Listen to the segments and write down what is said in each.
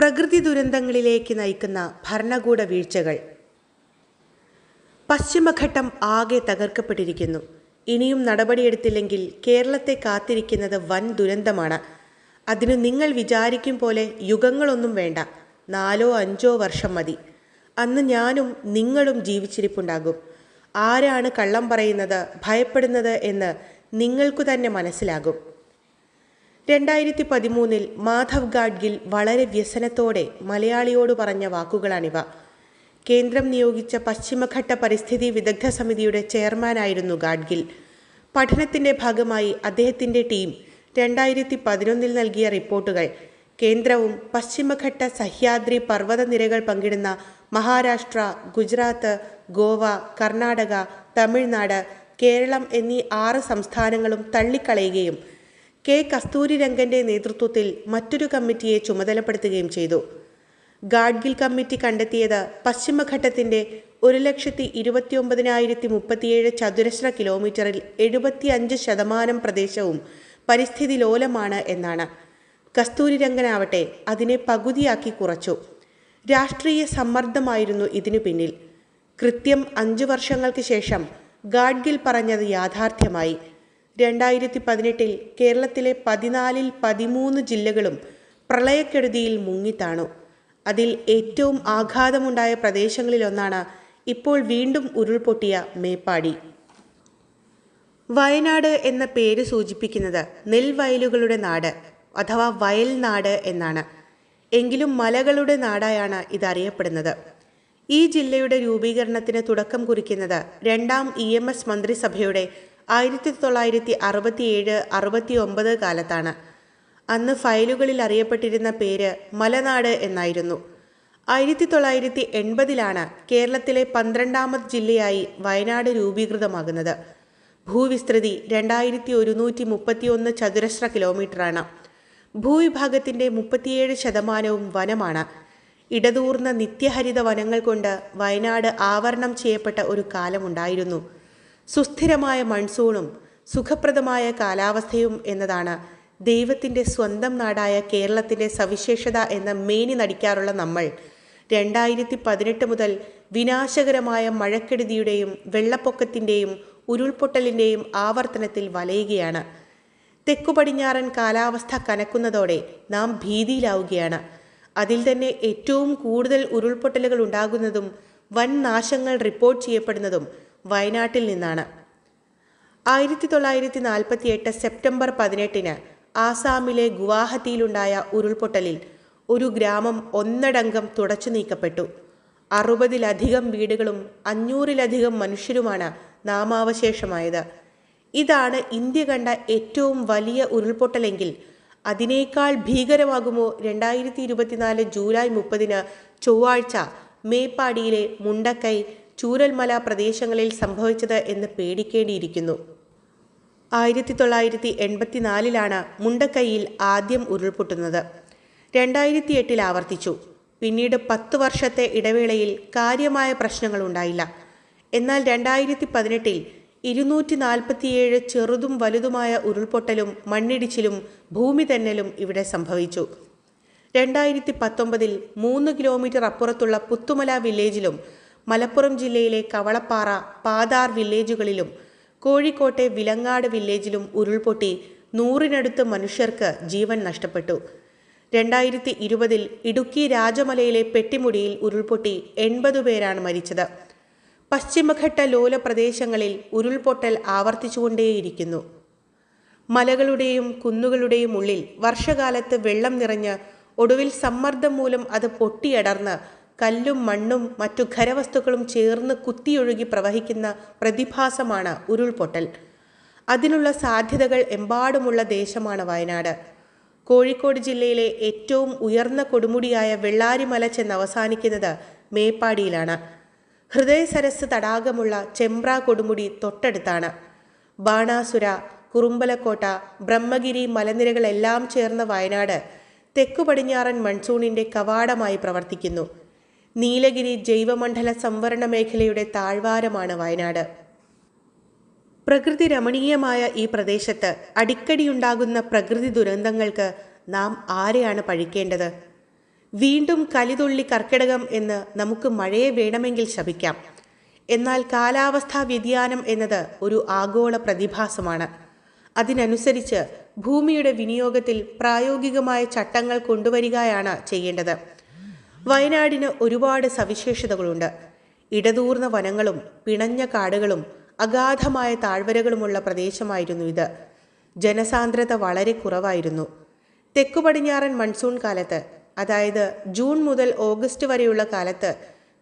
പ്രകൃതി ദുരന്തങ്ങളിലേക്ക് നയിക്കുന്ന ഭരണകൂട വീഴ്ചകൾ. പശ്ചിമഘട്ടം ആകെ തകർക്കപ്പെട്ടിരിക്കുന്നു. ഇനിയും നടപടിയെടുത്തില്ലെങ്കിൽ കേരളത്തെ കാത്തിരിക്കുന്നത് വൻ ദുരന്തമാണ്. അതിന് നിങ്ങൾ വിചാരിക്കും പോലെ യുഗങ്ങളൊന്നും വേണ്ട. നാലോ അഞ്ചോ വർഷം മതി. അന്ന് ഞാനും നിങ്ങളും ജീവിച്ചിരിപ്പുണ്ടാകും. ആരാണ് കള്ളം പറയുന്നത് ഭയപ്പെടുന്നത് എന്ന് നിങ്ങൾക്കു തന്നെ മനസ്സിലാകും. രണ്ടായിരത്തി പതിമൂന്നിൽ മാധവ് ഗാഡ്ഗിൽ വളരെ വ്യസനത്തോടെ മലയാളിയോട് പറഞ്ഞ വാക്കുകളാണിവ. കേന്ദ്രം നിയോഗിച്ച പശ്ചിമഘട്ട പരിസ്ഥിതി വിദഗ്ധ സമിതിയുടെ ചെയർമാനായിരുന്നു ഗാഡ്ഗിൽ. പഠനത്തിന്റെ ഭാഗമായി അദ്ദേഹത്തിന്റെ ടീം രണ്ടായിരത്തി പതിനൊന്നിൽ നൽകിയ റിപ്പോർട്ടുകൾ. കേന്ദ്രവും പശ്ചിമഘട്ട സഹ്യാദ്രി പർവതനിരകൾ പങ്കിടുന്ന മഹാരാഷ്ട്ര ഗുജറാത്ത് ഗോവ കർണാടക തമിഴ്നാട് കേരളം എന്നീ ആറ് സംസ്ഥാനങ്ങളും തള്ളിക്കളയുകയും കെ. കസ്തൂരിരംഗന്റെ നേതൃത്വത്തിൽ മറ്റൊരു കമ്മിറ്റിയെ ചുമതലപ്പെടുത്തുകയും ചെയ്തു. ഗാഡ്ഗിൽ കമ്മിറ്റി കണ്ടെത്തിയത് പശ്ചിമഘട്ടത്തിന്റെ ഒരു ലക്ഷത്തി ഇരുപത്തി ഒമ്പതിനായിരത്തി മുപ്പത്തിയേഴ് ചതുരശ്ര കിലോമീറ്ററിൽ എഴുപത്തിയഞ്ച് ശതമാനം പ്രദേശവും പരിസ്ഥിതി ലോലമാണ് എന്നാണ്. കസ്തൂരി കസ്തൂരിരംഗനാവട്ടെ അതിനെ പകുതിയാക്കി കുറച്ചു. രാഷ്ട്രീയ സമ്മർദ്ദമായിരുന്നു ഇതിനു പിന്നിൽ. കൃത്യം അഞ്ചു വർഷങ്ങൾക്ക് ശേഷം ഗാഡ്ഗിൽ പറഞ്ഞത് യാഥാർത്ഥ്യമായി. രണ്ടായിരത്തി പതിനെട്ടിൽ കേരളത്തിലെ പതിനാലിൽ പതിമൂന്ന് ജില്ലകളും പ്രളയക്കെടുതിയിൽ മുങ്ങിത്താണു. അതിൽ ഏറ്റവും ആഘാതമുണ്ടായ പ്രദേശങ്ങളിലൊന്നാണ് ഇപ്പോൾ വീണ്ടും ഉരുൾപൊട്ടിയ മേപ്പാടി. വയനാട് എന്ന പേര് സൂചിപ്പിക്കുന്നത് നെൽവയലുകളുടെ നാട് അഥവാ വയൽനാട് എന്നാണ്. എങ്കിലും മലകളുടെ നാടായാണ് ഇതറിയപ്പെടുന്നത്. ഈ ജില്ലയുടെ രൂപീകരണത്തിന് തുടക്കം കുറിക്കുന്നത് രണ്ടാം ഇ എം എസ് മന്ത്രിസഭയുടെ ആയിരത്തി തൊള്ളായിരത്തി അറുപത്തിയേഴ് അറുപത്തി ഒമ്പത് കാലത്താണ്. അന്ന് ഫയലുകളിൽ അറിയപ്പെട്ടിരുന്ന പേര് മലനാട് എന്നായിരുന്നു. ആയിരത്തി തൊള്ളായിരത്തി എൺപതിലാണ് കേരളത്തിലെ പന്ത്രണ്ടാമത് ജില്ലയായി വയനാട് രൂപീകൃതമാകുന്നത്. ഭൂവിസ്തൃതി രണ്ടായിരത്തി ഒരുന്നൂറ്റി മുപ്പത്തിയൊന്ന് ചതുരശ്ര കിലോമീറ്ററാണ്. ഭൂവിഭാഗത്തിന്റെ മുപ്പത്തിയേഴ് ശതമാനവും വനമാണ്. ഇടതൂർന്ന നിത്യഹരിത വനങ്ങൾ കൊണ്ട് വയനാട് ആവരണം ചെയ്യപ്പെട്ട ഒരു കാലമുണ്ടായിരുന്നു. സുസ്ഥിരമായ മൺസൂണും സുഖപ്രദമായ കാലാവസ്ഥയും എന്നതാണ് ദൈവത്തിന്റെ സ്വന്തം നാടായ കേരളത്തിന്റെ സവിശേഷത എന്ന മേനി നടിക്കാറുള്ള നമ്മൾ. രണ്ടായിരത്തി പതിനെട്ട് മുതൽ വിനാശകരമായ മഴക്കെടുതിയുടെയും വെള്ളപ്പൊക്കത്തിന്റെയും ഉരുൾപൊട്ടലിന്റെയും ആവർത്തനത്തിൽ വലയുകയാണ്. തെക്കു പടിഞ്ഞാറൻ കാലാവസ്ഥ കനക്കുന്നതോടെ നാം ഭീതിയിലാവുകയാണ്. അതിൽ തന്നെ ഏറ്റവും കൂടുതൽ ഉരുൾപൊട്ടലുകൾ ഉണ്ടാകുന്നതും വൻ നാശങ്ങൾ റിപ്പോർട്ട് ചെയ്യപ്പെടുന്നതും വയനാട്ടിൽ നിന്നാണ്. ആയിരത്തി തൊള്ളായിരത്തി നാൽപ്പത്തി എട്ട് സെപ്റ്റംബർ പതിനെട്ടിന് ആസാമിലെ ഗുവാഹത്തിയിലുണ്ടായ ഉരുൾപൊട്ടലിൽ ഒരു ഗ്രാമം ഒന്നടങ്കം തുടച്ചു നീക്കപ്പെട്ടു. അറുപതിലധികം വീടുകളും അഞ്ഞൂറിലധികം മനുഷ്യരുമാണ് നാമാവശേഷമായത്. ഇതാണ് ഇന്ത്യ കണ്ട ഏറ്റവും വലിയ ഉരുൾപൊട്ടലെങ്കിൽ അതിനേക്കാൾ ഭീകരമാകുമോ രണ്ടായിരത്തി ഇരുപത്തിനാല് ജൂലൈ മുപ്പതിന് ചൊവ്വാഴ്ച മേപ്പാടിയിലെ മുണ്ടക്കൈ ചൂരൽമല പ്രദേശങ്ങളിൽ സംഭവിച്ചത് എന്ന് പേടിക്കേണ്ടിയിരിക്കുന്നു. ആയിരത്തി തൊള്ളായിരത്തി എൺപത്തിനാലിലാണ് മുണ്ടക്കൈയിൽ ആദ്യം ഉരുൾപൊട്ടുന്നത്. രണ്ടായിരത്തി എട്ടിൽ ആവർത്തിച്ചു. പിന്നീട് പത്ത് വർഷത്തെ ഇടവേളയിൽ കാര്യമായ പ്രശ്നങ്ങളുണ്ടായില്ല എന്നാൽ രണ്ടായിരത്തി പതിനെട്ടിൽ ഇരുന്നൂറ്റി നാൽപ്പത്തിയേഴ് ചെറുതും വലുതുമായ ഉരുൾപൊട്ടലും മണ്ണിടിച്ചിലും ഭൂമി തന്നലും ഇവിടെ സംഭവിച്ചു. രണ്ടായിരത്തി പത്തൊമ്പതിൽ മൂന്ന് കിലോമീറ്റർ അപ്പുറത്തുള്ള പുത്തുമല വില്ലേജിലും മലപ്പുറം ജില്ലയിലെ കവളപ്പാറ പാതാർ വില്ലേജുകളിലും കോഴിക്കോട്ടെ വിലങ്ങാട് വില്ലേജിലും ഉരുൾപൊട്ടി നൂറിനടുത്ത് മനുഷ്യർക്ക് ജീവൻ നഷ്ടപ്പെട്ടു. രണ്ടായിരത്തി ഇരുപതിൽ ഇടുക്കി രാജമലയിലെ പെട്ടിമുടിയിൽ ഉരുൾപൊട്ടി എൺപത് പേരാണ് മരിച്ചത്. പശ്ചിമഘട്ട ലോല പ്രദേശങ്ങളിൽ ഉരുൾപൊട്ടൽ ആവർത്തിച്ചുകൊണ്ടേയിരിക്കുന്നു. മലകളുടെയും കുന്നുകളുടെയും ഉള്ളിൽ വർഷകാലത്ത് വെള്ളം നിറഞ്ഞ് ഒടുവിൽ സമ്മർദ്ദം മൂലം അത് പൊട്ടിയടർന്ന് കല്ലും മണ്ണും മറ്റു ഖരവസ്തുക്കളും ചേർന്ന് കുത്തിയൊഴുകി പ്രവഹിക്കുന്ന പ്രതിഭാസമാണ് ഉരുൾപൊട്ടൽ. അതിനുള്ള സാധ്യതകൾ എമ്പാടുമുള്ള ദേശമാണ് വയനാട്. കോഴിക്കോട് ജില്ലയിലെ ഏറ്റവും ഉയർന്ന കൊടുമുടിയായ വെള്ളാരിമല ചെന്ന് അവസാനിക്കുന്നത് മേപ്പാടിയിലാണ്. ഹൃദയസരസ് തടാകമുള്ള ചെമ്പ്ര കൊടുമുടി തൊട്ടടുത്താണ്. ബാണാസുര കുറുമ്പലക്കോട്ട ബ്രഹ്മഗിരി മലനിരകളെല്ലാം ചേർന്ന വയനാട് തെക്കു പടിഞ്ഞാറൻ മൺസൂണിന്റെ കവാടമായി പ്രവർത്തിക്കുന്നു. നീലഗിരി ജൈവമണ്ഡല സംവരണ മേഖലയുടെ താഴ്വാരമാണ് വയനാട്. പ്രകൃതി രമണീയമായ ഈ പ്രദേശത്ത് അടിക്കടിയുണ്ടാകുന്ന പ്രകൃതി ദുരന്തങ്ങൾക്ക് നാം ആരെയാണ് പഴിക്കേണ്ടത്? വീണ്ടും കലിതുള്ളി കർക്കിടകം എന്ന് നമുക്ക് മഴയെ വേണമെങ്കിൽ ശപിക്കാം. എന്നാൽ കാലാവസ്ഥാ വ്യതിയാനം എന്നത് ഒരു ആഗോള പ്രതിഭാസമാണ്. അതിനനുസരിച്ച് ഭൂമിയുടെ വിനിയോഗത്തിൽ പ്രായോഗികമായ ചട്ടങ്ങൾ കൊണ്ടുവരികയാണ് ചെയ്യേണ്ടത്. വയനാടിന് ഒരുപാട് സവിശേഷതകളുണ്ട്. ഇടതൂർന്ന വനങ്ങളും പിണഞ്ഞ കാടുകളും അഗാധമായ താഴ്വരകളുമുള്ള പ്രദേശമായിരുന്നു ഇത്. ജനസാന്ദ്രത വളരെ കുറവായിരുന്നു. തെക്കു പടിഞ്ഞാറൻ മൺസൂൺ കാലത്ത് അതായത് ജൂൺ മുതൽ ഓഗസ്റ്റ് വരെയുള്ള കാലത്ത്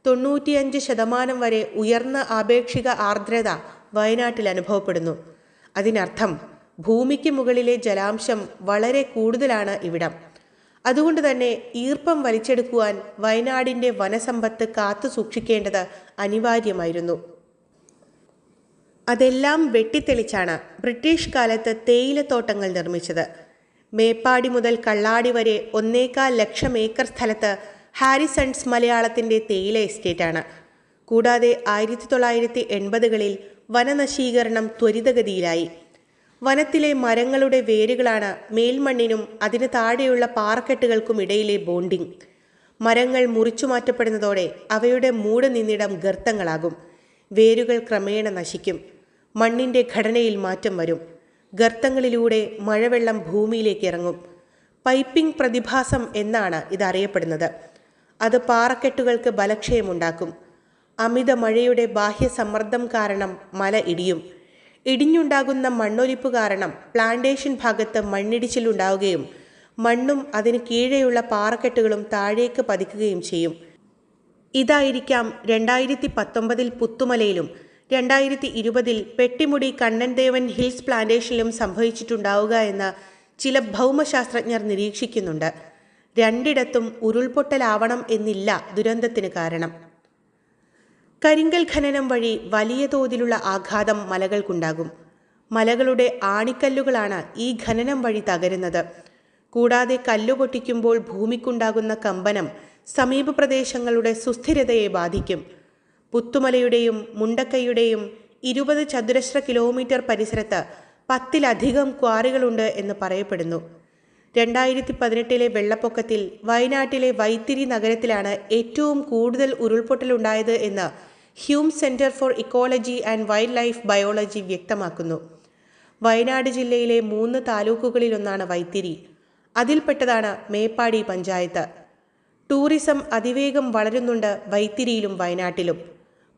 തൊണ്ണൂറ്റിയഞ്ച് ശതമാനം വരെ ഉയർന്ന ആപേക്ഷിക ആർദ്രത വയനാട്ടിൽ അനുഭവപ്പെടുന്നു. അതിനർത്ഥം ഭൂമിക്ക് മുകളിലെ ജലാംശം വളരെ കൂടുതലാണ് ഇവിടം. അതുകൊണ്ട് തന്നെ ഈർപ്പം വലിച്ചെടുക്കുവാൻ വയനാടിന്റെ വനസമ്പത്ത് കാത്തു സൂക്ഷിക്കേണ്ടത് അനിവാര്യമായിരുന്നു. അതെല്ലാം വെട്ടിത്തെളിച്ചാണ് ബ്രിട്ടീഷ് കാലത്ത് തേയിലത്തോട്ടങ്ങൾ നിർമ്മിച്ചത്. മേപ്പാടി മുതൽ കള്ളാടി വരെ ഒന്നേകാൽ ലക്ഷം ഏക്കർ സ്ഥലത്ത് ഹാരിസൺസ് മലയാളത്തിന്റെ തേയില എസ്റ്റേറ്റാണ് കൂടാതെ ആയിരത്തി തൊള്ളായിരത്തി എൺപതുകളിൽ വനനശീകരണം ത്വരിതഗതിയിലായി. വനത്തിലെ മരങ്ങളുടെ വേരുകളാണ് മേൽമണ്ണിനും അതിന് താഴെയുള്ള പാറക്കെട്ടുകൾക്കും ഇടയിലെ ബോണ്ടിങ് മരങ്ങൾ മുറിച്ചു മാറ്റപ്പെടുന്നതോടെ അവയുടെ മൂട് നിന്നിടം ഗർത്തങ്ങളാകും. വേരുകൾ ക്രമേണ നശിക്കും. മണ്ണിന്റെ ഘടനയിൽ മാറ്റം വരും. ഗർത്തങ്ങളിലൂടെ മഴവെള്ളം ഭൂമിയിലേക്ക് ഇറങ്ങും. പൈപ്പിംഗ് പ്രതിഭാസം എന്നാണ് ഇതറിയപ്പെടുന്നത്. അത് പാറക്കെട്ടുകൾക്ക് ബലക്ഷയമുണ്ടാക്കും. അമിത മഴയുടെ ബാഹ്യസമ്മർദ്ദം കാരണം മല ഇടിയും. ഇടിഞ്ഞുണ്ടാകുന്ന മണ്ണൊലിപ്പ് കാരണം പ്ലാന്റേഷൻ ഭാഗത്ത് മണ്ണിടിച്ചിലുണ്ടാവുകയും മണ്ണും അതിന് കീഴെയുള്ള പാറക്കെട്ടുകളും താഴേക്ക് പതിക്കുകയും ചെയ്യും. ഇതായിരിക്കാം രണ്ടായിരത്തി പത്തൊമ്പതിൽ പുത്തുമലയിലും രണ്ടായിരത്തി ഇരുപതിൽ പെട്ടിമുടി കണ്ണൻദേവൻ ഹിൽസ് പ്ലാന്റേഷനിലും സംഭവിച്ചിട്ടുണ്ടാവുക എന്ന് ചില ഭൗമശാസ്ത്രജ്ഞർ നിരീക്ഷിക്കുന്നുണ്ട്. രണ്ടിടത്തും ഉരുൾപൊട്ടലാവണം എന്നില്ല ദുരന്തത്തിന് കാരണം. കരിങ്കൽ ഖനനം വഴി വലിയ തോതിലുള്ള ആഘാതം മലകൾക്കുണ്ടാകും. മലകളുടെ ആണിക്കല്ലുകളാണ് ഈ ഖനനം വഴി തകരുന്നത്. കൂടാതെ കല്ലു പൊട്ടിക്കുമ്പോൾ ഭൂമിക്കുണ്ടാകുന്ന കമ്പനം സമീപ പ്രദേശങ്ങളുടെ സുസ്ഥിരതയെ ബാധിക്കും. പുത്തുമലയുടെയും മുണ്ടക്കൈയുടെയും ഇരുപത് ചതുരശ്ര കിലോമീറ്റർ പരിസരത്ത് പത്തിലധികം ക്വാറികളുണ്ട് എന്ന് പറയപ്പെടുന്നു. രണ്ടായിരത്തി പതിനെട്ടിലെ വെള്ളപ്പൊക്കത്തിൽ വയനാട്ടിലെ വൈത്തിരി നഗരത്തിലാണ് ഏറ്റവും കൂടുതൽ ഉരുൾപൊട്ടലുണ്ടായത് എന്ന് Hume centre for ecology and wildlife biology വ്യക്തമാക്കുന്നു. വയനാട് ജില്ലയിലെ മൂന്ന് താലൂക്കുകളിലൊന്നാണ് വൈത്തിരി. അതിൽപ്പെട്ടതാണ് മേപ്പാടി പഞ്ചായത്ത്. ടൂറിസം അതിവേഗം വളരുന്നുണ്ട് വൈത്തിരിയിലും വയനാട്ടിലും.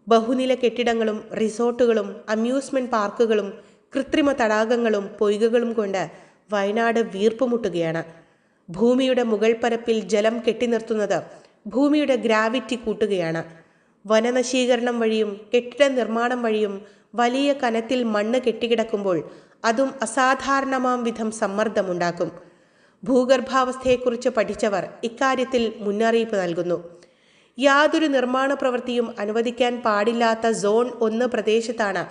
ബഹുനില കെട്ടിടങ്ങളും റിസോർട്ടുകളും അമ്യൂസ്മെന്റ് പാർക്കുകളും കൃത്രിമ തടാകങ്ങളും പൊയ്കകളും കൊണ്ട് വയനാട് വീർപ്പുമുട്ടുകയാണ്. ഭൂമിയുടെ മുകൾ പരപ്പിൽ ജലം കെട്ടിനിർത്തുന്നത് ഭൂമിയുടെ ഗ്രാവിറ്റി കൂട്ടുകയാണ്. വനനശീകരണം വഴിയും കെട്ടിട നിർമ്മാണം വഴിയും വലിയ കനത്തിൽ മണ്ണ് കെട്ടിക്കിടക്കുമ്പോൾ അതും അസാധാരണമാം വിധം സമ്മർദ്ദമുണ്ടാക്കും. ഭൂഗർഭാവസ്ഥയെക്കുറിച്ച് പഠിച്ചവർ ഇക്കാര്യത്തിൽ മുന്നറിയിപ്പ് നൽകുന്നു. യാതൊരു നിർമ്മാണ പ്രവൃത്തിയും അനുവദിക്കാൻ പാടില്ലാത്ത സോൺ ഒന്ന് പ്രദേശത്താണ്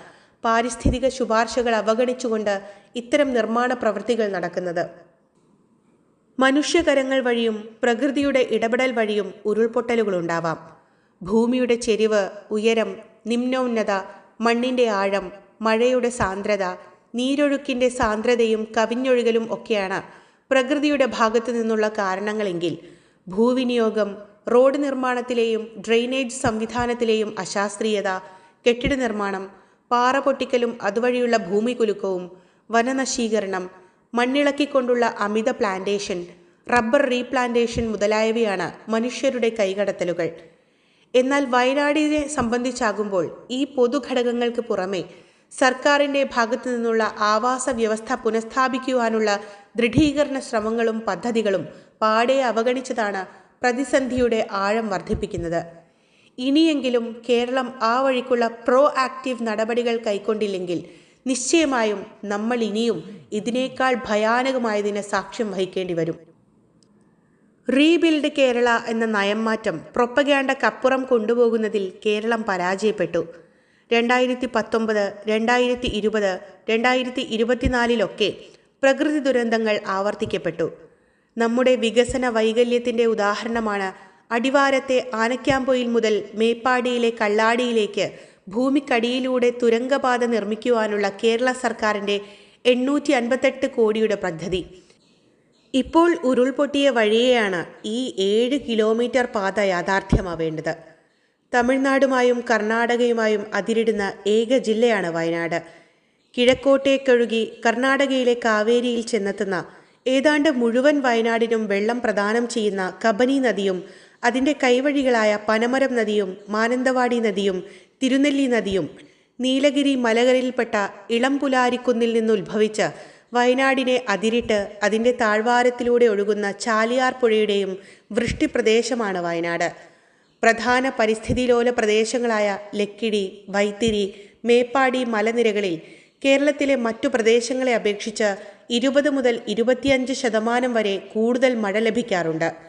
പാരിസ്ഥിതിക ശുപാർശകൾ അവഗണിച്ചുകൊണ്ട് ഇത്തരം നിർമ്മാണ പ്രവൃത്തികൾ നടക്കുന്നത്. മനുഷ്യകരങ്ങൾ വഴിയും പ്രകൃതിയുടെ ഇടപെടൽ വഴിയും ഉരുൾപൊട്ടലുകളുണ്ടാവാം ഭൂമിയുടെ ചെരിവ് ഉയരം നിമ്നോന്നത മണ്ണിന്റെ ആഴം മഴയുടെ സാന്ദ്രത നീരൊഴുക്കിന്റെ സാന്ദ്രതയും കവിഞ്ഞൊഴുകലും ഒക്കെയാണ് പ്രകൃതിയുടെ ഭാഗത്തു നിന്നുള്ള കാരണങ്ങളെങ്കിൽ ഭൂവിനിയോഗം റോഡ് നിർമ്മാണത്തിലെയും ഡ്രെയിനേജ് സംവിധാനത്തിലെയും അശാസ്ത്രീയത കെട്ടിട നിർമ്മാണം പാറ പൊട്ടിക്കലും അതുവഴിയുള്ള ഭൂമി കുലുക്കവും വനനശീകരണം മണ്ണിളക്കിക്കൊണ്ടുള്ള അമിത പ്ലാന്റേഷൻ റബ്ബർ റീപ്ലാന്റേഷൻ മുതലായവയാണ് മനുഷ്യരുടെ കൈകടത്തലുകൾ. എന്നാൽ വയനാടിനെ സംബന്ധിച്ചാകുമ്പോൾ ഈ പൊതുഘടകങ്ങൾക്ക് പുറമെ സർക്കാരിന്റെ ഭാഗത്തു നിന്നുള്ള ആവാസ വ്യവസ്ഥ പുനഃസ്ഥാപിക്കുവാനുള്ള ദൃഢീകരണ ശ്രമങ്ങളും പദ്ധതികളും പാടെ അവഗണിച്ചതാണ് പ്രതിസന്ധിയുടെ ആഴം വർദ്ധിപ്പിക്കുന്നത്. ഇനിയെങ്കിലും കേരളം ആ വഴിക്കുള്ള പ്രോ ആക്റ്റീവ് നടപടികൾ കൈക്കൊണ്ടില്ലെങ്കിൽ നിശ്ചയമായും നമ്മൾ ഇനിയും ഇതിനേക്കാൾ ഭയാനകമായതിന് സാക്ഷ്യം വഹിക്കേണ്ടി വരും. റീബിൽഡ് കേരള എന്ന നയം മാറ്റം പ്രൊപ്പഗാൻഡക്കപ്പുറം കൊണ്ടുപോകുന്നതിൽ കേരളം പരാജയപ്പെട്ടു. രണ്ടായിരത്തി പത്തൊമ്പത് രണ്ടായിരത്തി ഇരുപത് രണ്ടായിരത്തി ഇരുപത്തിനാലിലൊക്കെ പ്രകൃതി ദുരന്തങ്ങൾ ആവർത്തിക്കപ്പെട്ടു. നമ്മുടെ വികസന വൈകല്യത്തിന്റെ ഉദാഹരണമാണ് അടിവാരത്തെ ആനക്കാമ്പൊയിൽ മുതൽ മേപ്പാടിയിലെ കള്ളാടിയിലേക്ക് ഭൂമിക്കടിയിലൂടെ തുരങ്കപാത നിർമ്മിക്കുവാനുള്ള കേരള സർക്കാരിന്റെ എണ്ണൂറ്റി അൻപത്തെട്ട് കോടിയുടെ പദ്ധതി. ഇപ്പോൾ ഉരുൾപൊട്ടിയ വഴിയെയാണ് ഈ ഏഴ് കിലോമീറ്റർ പാത യാഥാർത്ഥ്യമാവേണ്ടത്. തമിഴ്നാടുമായും കർണാടകയുമായും അതിരിടുന്ന ഏക ജില്ലയാണ് വയനാട്. കിഴക്കോട്ടേക്കൊഴുകി കർണാടകയിലെ കാവേരിയിൽ ചെന്നെത്തുന്ന ഏതാണ്ട് മുഴുവൻ വയനാടിനും വെള്ളം പ്രദാനം ചെയ്യുന്ന കബനി നദിയും അതിന്റെ കൈവഴികളായ പനമരം നദിയും മാനന്തവാടി നദിയും തിരുനെല്ലി നദിയും നീലഗിരി മലകളിൽപ്പെട്ട ഇളംപുലാരിക്കുന്നിൽ നിന്നുദ്ഭവിച്ച വയനാടിനെ അതിരിട്ട് അതിന്റെ താഴ്വാരത്തിലൂടെ ഒഴുകുന്ന ചാലിയാർ പുഴയുടെയും വൃഷ്ടിപ്രദേശമാണ് വയനാട്. പ്രധാന പരിസ്ഥിതിലോല പ്രദേശങ്ങളായ ലക്കിടി വൈത്തിരി മേപ്പാടി മലനിരകളിൽ കേരളത്തിലെ മറ്റു പ്രദേശങ്ങളെ അപേക്ഷിച്ച് ഇരുപത് മുതൽ ഇരുപത്തിയഞ്ച് ശതമാനം വരെ കൂടുതൽ മഴ ലഭിക്കാറുണ്ട്.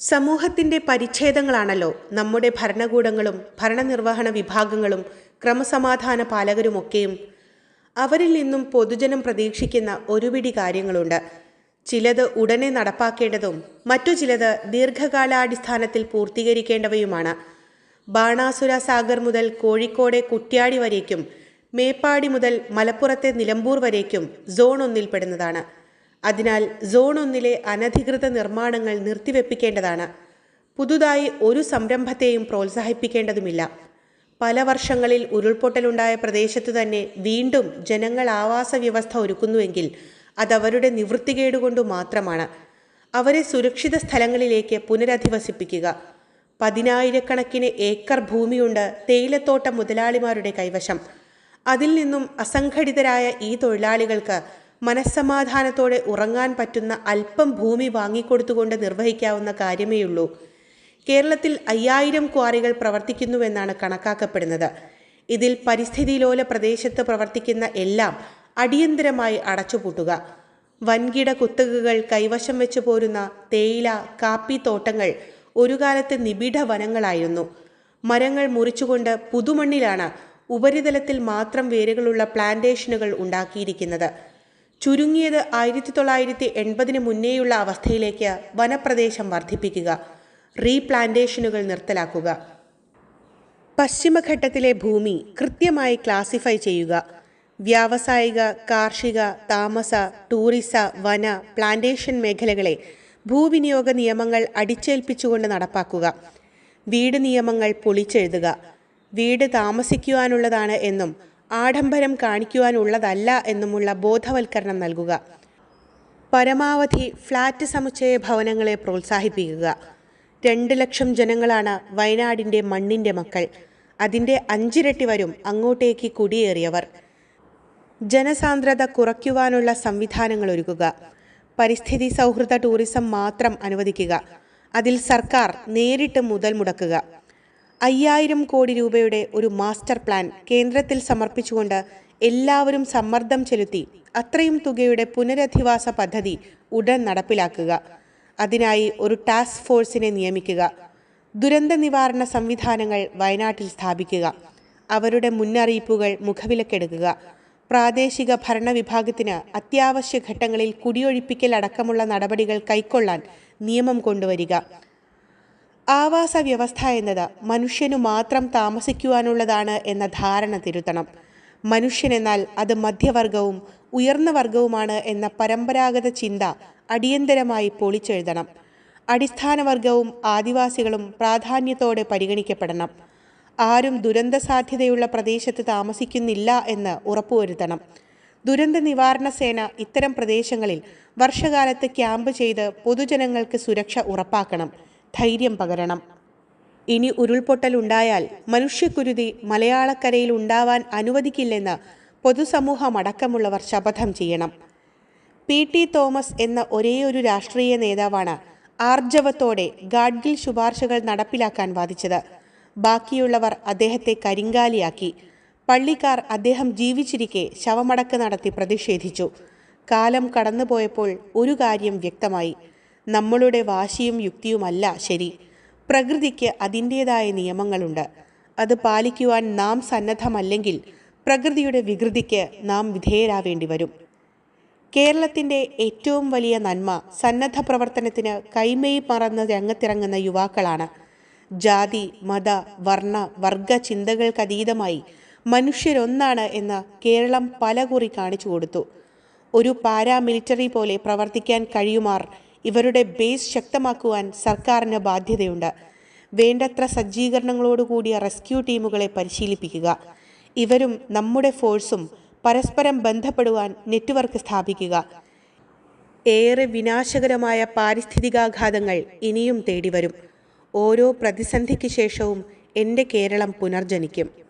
സമൂഹത്തിന്റെ പരിച്ഛേദങ്ങളാണല്ലോ നമ്മുടെ ഭരണകൂടങ്ങളും ഭരണനിർവഹണ വിഭാഗങ്ങളും ക്രമസമാധാന പാലകരുമൊക്കെയും. അവരിൽ നിന്നും പൊതുജനം പ്രതീക്ഷിക്കുന്ന ഒരുപിടി കാര്യങ്ങളുണ്ട്. ചിലത് ഉടനെ നടപ്പാക്കേണ്ടതും മറ്റു ചിലത് ദീർഘകാലാടിസ്ഥാനത്തിൽ പൂർത്തീകരിക്കേണ്ടവയുമാണ്. ബാണാസുര സാഗർ മുതൽ കോഴിക്കോടെ കുറ്റ്യാടി വരേക്കും മേപ്പാടി മുതൽ മലപ്പുറത്തെ നിലമ്പൂർ വരേക്കും സോൺ ഒന്നിൽപ്പെടുന്നതാണ്. അതിനാൽ സോൺ ഒന്നിലെ അനധികൃത നിർമ്മാണങ്ങൾ നിർത്തിവെപ്പിക്കേണ്ടതാണ്. പുതുതായി ഒരു സംരംഭത്തെയും പ്രോത്സാഹിപ്പിക്കേണ്ടതുമില്ല. പല വർഷങ്ങളിൽ ഉരുൾപൊട്ടലുണ്ടായ പ്രദേശത്തു തന്നെ വീണ്ടും ജനങ്ങൾ ആവാസ വ്യവസ്ഥ ഒരുക്കുന്നുവെങ്കിൽ അതവരുടെ നിവൃത്തികേടുകൊണ്ടു മാത്രമാണ്. അവരെ സുരക്ഷിത സ്ഥലങ്ങളിലേക്ക് പുനരധിവസിപ്പിക്കുക. പതിനായിരക്കണക്കിന് ഏക്കർ ഭൂമിയുണ്ട് തേയിലത്തോട്ട മുതലാളിമാരുടെ കൈവശം. അതിൽ നിന്നും അസംഘടിതരായ ഈ തൊഴിലാളികൾക്ക് മനസ്സമാധാനത്തോടെ ഉറങ്ങാൻ പറ്റുന്ന അല്പം ഭൂമി വാങ്ങിക്കൊടുത്തുകൊണ്ട് നിർവഹിക്കാവുന്ന കാര്യമേയുള്ളൂ. കേരളത്തിൽ അയ്യായിരം ക്വാറികൾ പ്രവർത്തിക്കുന്നുവെന്നാണ് കണക്കാക്കപ്പെടുന്നത്. ഇതിൽ പരിസ്ഥിതിലോല പ്രദേശത്ത് പ്രവർത്തിക്കുന്ന എല്ലാം അടിയന്തരമായി അടച്ചുപൂട്ടുക. വൻകിട കുത്തകകൾ കൈവശം വെച്ചു പോരുന്ന തേയില കാപ്പി തോട്ടങ്ങൾ ഒരു കാലത്ത് നിബിഡ വനങ്ങളായിരുന്നു. മരങ്ങൾ മുറിച്ചുകൊണ്ട് പുതുമണ്ണിലാണ് ഉപരിതലത്തിൽ മാത്രം വേരുകളുള്ള പ്ലാന്റേഷനുകൾ ഉണ്ടാക്കിയിരിക്കുന്നത്. ചുരുങ്ങിയത് ആയിരത്തി തൊള്ളായിരത്തി എൺപതിന് മുന്നേയുള്ള അവസ്ഥയിലേക്ക് വനപ്രദേശം വർദ്ധിപ്പിക്കുക റീപ്ലാന്റേഷനുകൾ നിർത്തലാക്കുക. പശ്ചിമഘട്ടത്തിലെ ഭൂമി കൃത്യമായി ക്ലാസിഫൈ ചെയ്യുക. വ്യാവസായിക കാർഷിക താമസ ടൂറിസ വന പ്ലാന്റേഷൻ മേഖലകളെ ഭൂവിനിയോഗ നിയമങ്ങൾ അടിച്ചേൽപ്പിച്ചുകൊണ്ട് നടപ്പാക്കുക. വീട് നിയമങ്ങൾ പൊളിച്ചെഴുതുക. വീട് താമസിക്കുവാനുള്ളതാണ് എന്നും ആഡംബരം കാണിക്കുവാനുള്ളതല്ല എന്നുമുള്ള ബോധവൽക്കരണം നൽകുക. പരമാവധി ഫ്ലാറ്റ് സമുച്ചയ ഭവനങ്ങളെ പ്രോത്സാഹിപ്പിക്കുക. രണ്ട് ലക്ഷം ജനങ്ങളാണ് വയനാടിന്റെ മണ്ണിന്റെ മക്കൾ. അതിന്റെ അഞ്ചിരട്ടി വരും അങ്ങോട്ടേക്ക് കുടിയേറിയവർ. ജനസാന്ദ്രത കുറയ്ക്കുവാനുള്ള സംവിധാനങ്ങൾ ഒരുക്കുക. പരിസ്ഥിതി സൗഹൃദ ടൂറിസം മാത്രം അനുവദിക്കുക. അതിൽ സർക്കാർ നേരിട്ട് മുതൽ മുടക്കുക. അയ്യായിരം കോടി രൂപയുടെ ഒരു മാസ്റ്റർ പ്ലാൻ കേന്ദ്രത്തിൽ സമർപ്പിച്ചുകൊണ്ട് എല്ലാവരും സമ്മർദ്ദം ചെലുത്തി അത്രയും തുകയുടെ പുനരധിവാസ പദ്ധതി ഉടൻ നടപ്പിലാക്കുക. അതിനായി ഒരു ടാസ്ക് ഫോഴ്സിനെ നിയമിക്കുക. ദുരന്ത നിവാരണ സംവിധാനങ്ങൾ വയനാട്ടിൽ സ്ഥാപിക്കുക. അവരുടെ മുന്നറിയിപ്പുകൾ മുഖവിലക്കെടുക്കുക. പ്രാദേശിക ഭരണവിഭാഗത്തിന് അത്യാവശ്യ ഘട്ടങ്ങളിൽ കുടിയൊഴിപ്പിക്കൽ അടക്കമുള്ള നടപടികൾ കൈക്കൊള്ളാൻ നിയമം കൊണ്ടുവരിക. ആവാസ വ്യവസ്ഥ എന്നത് മനുഷ്യനു മാത്രം താമസിക്കുവാനുള്ളതാണ് എന്ന ധാരണ തിരുത്തണം. മനുഷ്യൻ എന്നാൽ അത് മധ്യവർഗവും ഉയർന്ന വർഗവുമാണ് എന്ന പരമ്പരാഗത ചിന്ത അടിയന്തരമായി പൊളിച്ചെഴുതണം. അടിസ്ഥാന വർഗവും ആദിവാസികളും പ്രാധാന്യത്തോടെ പരിഗണിക്കപ്പെടണം. ആരും ദുരന്ത സാധ്യതയുള്ള പ്രദേശത്ത് താമസിക്കുന്നില്ല എന്ന് ഉറപ്പുവരുത്തണം. ദുരന്ത നിവാരണ സേന ഇത്തരം പ്രദേശങ്ങളിൽ വർഷകാലത്ത് ക്യാമ്പ് ചെയ്ത് പൊതുജനങ്ങൾക്ക് സുരക്ഷ ഉറപ്പാക്കണം. ധൈര്യം പകരണം. ഇനി ഉരുൾപൊട്ടലുണ്ടായാൽ മനുഷ്യക്കുരുതി മലയാളക്കരയിൽ ഉണ്ടാവാൻ അനുവദിക്കില്ലെന്ന് പൊതുസമൂഹം അടക്കമുള്ളവർ ശപഥം ചെയ്യണം. പി. ടി. തോമസ് എന്ന ഒരേയൊരു രാഷ്ട്രീയ നേതാവാണ് ആർജവത്തോടെ ഗാഡ്ഗിൽ ശുപാർശകൾ നടപ്പിലാക്കാൻ വാദിച്ചത്. ബാക്കിയുള്ളവർ അദ്ദേഹത്തെ കരിങ്കാലിയാക്കി. പള്ളിക്കാർ അദ്ദേഹം ജീവിച്ചിരിക്കെ ശവമടക്ക് നടത്തി പ്രതിഷേധിച്ചു. കാലം കടന്നുപോയപ്പോൾ ഒരു കാര്യം വ്യക്തമായി. നമ്മളുടെ വാശിയും യുക്തിയുമല്ല ശരി. പ്രകൃതിക്ക് അതിന്റേതായ നിയമങ്ങളുണ്ട്. അത് പാലിക്കുവാൻ നാം സന്നദ്ധമല്ലെങ്കിൽ പ്രകൃതിയുടെ വികൃതിക്ക് നാം വിധേയരാവേണ്ടി വരും. കേരളത്തിന്റെ ഏറ്റവും വലിയ നന്മ സന്നദ്ധ പ്രവർത്തനത്തിന് കൈമേയി മറന്ന് രംഗത്തിറങ്ങുന്ന യുവാക്കളാണ്. ജാതി മത വർണ വർഗ ചിന്തകൾക്കതീതമായി മനുഷ്യരൊന്നാണ് എന്ന് കേരളം പലകുറി കാണിച്ചു കൊടുത്തു. ഒരു പാരാമിലിറ്ററി പോലെ പ്രവർത്തിക്കാൻ കഴിയുമാർ ഇവരുടെ ബേസ് ശക്തമാക്കുവാൻ സർക്കാരിന് ബാധ്യതയുണ്ട്. വേണ്ടത്ര സജ്ജീകരണങ്ങളോടുകൂടിയ റെസ്ക്യൂ ടീമുകളെ പരിശീലിപ്പിക്കുക. ഇവരും നമ്മുടെ ഫോഴ്സും പരസ്പരം ബന്ധപ്പെടുവാൻ നെറ്റ്വർക്ക് സ്ഥാപിക്കുക. ഏറെ വിനാശകരമായ പാരിസ്ഥിതികാഘാതങ്ങൾ ഇനിയും തേടിവരും. ഓരോ പ്രതിസന്ധിക്ക് ശേഷവും എന്റെ കേരളം പുനർജനിക്കും.